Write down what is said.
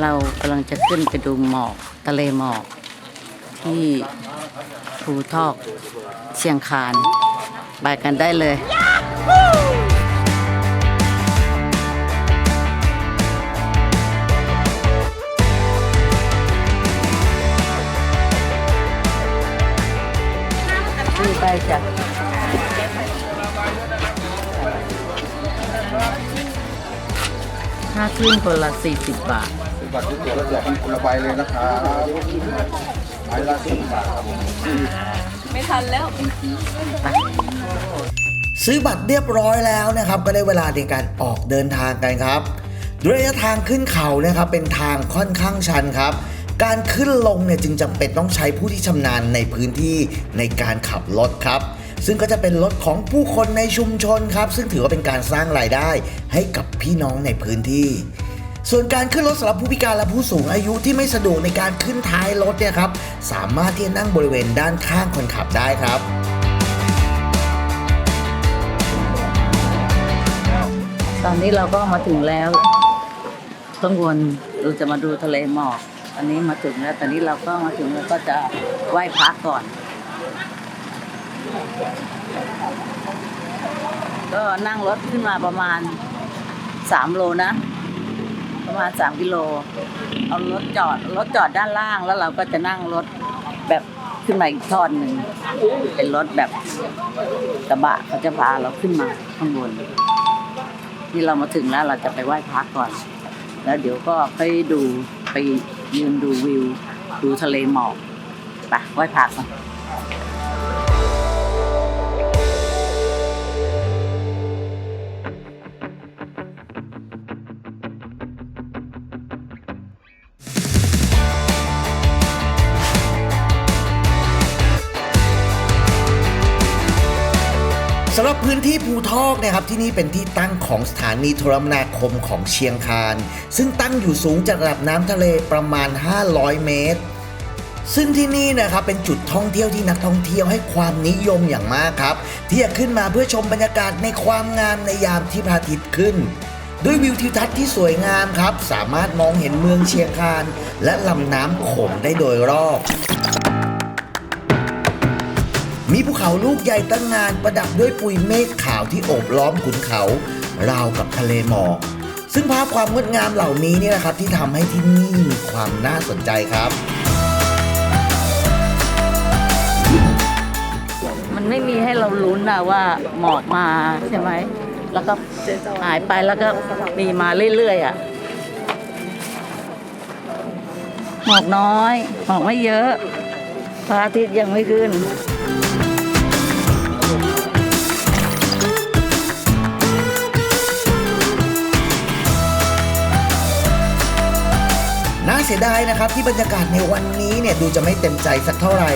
เรากำลังจะขึ้นไปดูหมอกทะเลหมอก ที่ภูทอกเชียงคานไปกันได้เลยคือไปจาก ค่าขึ้นคนละ 40 บาทเป็นบัตรทุกตัวแล้วแจกเป็นคนละใบเลยนะครับใบละสิบบาทครับผมซื้อบัตรเรียบร้อยแล้วนะครับ ก็ได้เวลาในการออกเดินทางกันครับด้วยระยะทางขึ้นเขานะครับเป็นทางค่อนข้างชันครับ การขึ้นลงเนี่ยจึงจำเป็นต้องใช้ผู้ที่ชำนาญในพื้นที่ในการขับรถครับ ซึ่งก็จะเป็นรถของผู้คนในชุมชนครับ ซึ่งถือว่าเป็นการสร้างรายได้ให้กับพี่น้องในพื้นที่ ส่วนการขึ้นรถสำหรับผู้พิการและผู้สูงอายุที่ไม่สะดวกในการขึ้นท้ายรถเนี่ยครับสามารถที่จะนั่งบริเวณด้านข้างคนขับได้ครับตอนนี้เราก็มาถึงแล้วข้างบนเราจะมาดูทะเลหมอกตอนนี้มาถึงแล้ว ตอนนี้เราก็มาถึงแล้วก็จะไหว้พระก่อน ก็นั่งรถขึ้นมาประมาณสามโลนะ ประมาณสามกิโล เอารถจอดรถจอดด้านล่างแล้วเราก็จะนั่งรถแบบขึ้นมาอีกทอดหนึ่งเป็นรถแบบกระบะเขาจะพาเราขึ้นมาข้างบนนี่เรามาถึงแล้วเราจะไปไหว้พระก่อน แล้วเดี๋ยวก็ไปดูไปยืนดูวิว ดูทะเลหมอกไปไหว้พระก่อน สำหรับพื้นที่ภูทอกนะครับที่นี่เป็นที่ตั้งของสถานีโทรมนาคมของเชียงคาน ซึ่งตั้งอยู่สูงจากระดับน้ำทะเลประมาณ 500 เมตร ซึ่งที่นี่นะครับเป็นจุดท่องเที่ยวที่นักท่องเที่ยวให้ความนิยมอย่างมากครับ ที่จะขึ้นมาเพื่อชมบรรยากาศในความงามในยามที่พระอาทิตย์ขึ้น ด้วยวิวทิวทัศน์ที่สวยงามครับ สามารถมองเห็นเมืองเชียงคาน และลำน้ำโขงได้โดยรอบ มีภูเขาลูกใหญ่ตั้งงานประดับด้วยปุยเมฆขาวที่โอบล้อมขุนเขา ราวกับทะเลหมอกซึ่งภาพความงดงามเหล่านี้นี่แหละครับ ที่ทำให้ที่นี่มีความน่าสนใจครับ มันไม่มีให้เราลุ้นนะว่าหมอกมาใช่ไหม แล้วก็หายไปแล้วก็มีมาเรื่อยๆอะหมอกน้อย หมอกไม่เยอะพระอาทิตย์ยังไม่ขึ้น เสียดายนะครับที่บรรยากาศในวันนี้เนี่ยดูจะไม่เต็มใจสักเท่าไหร่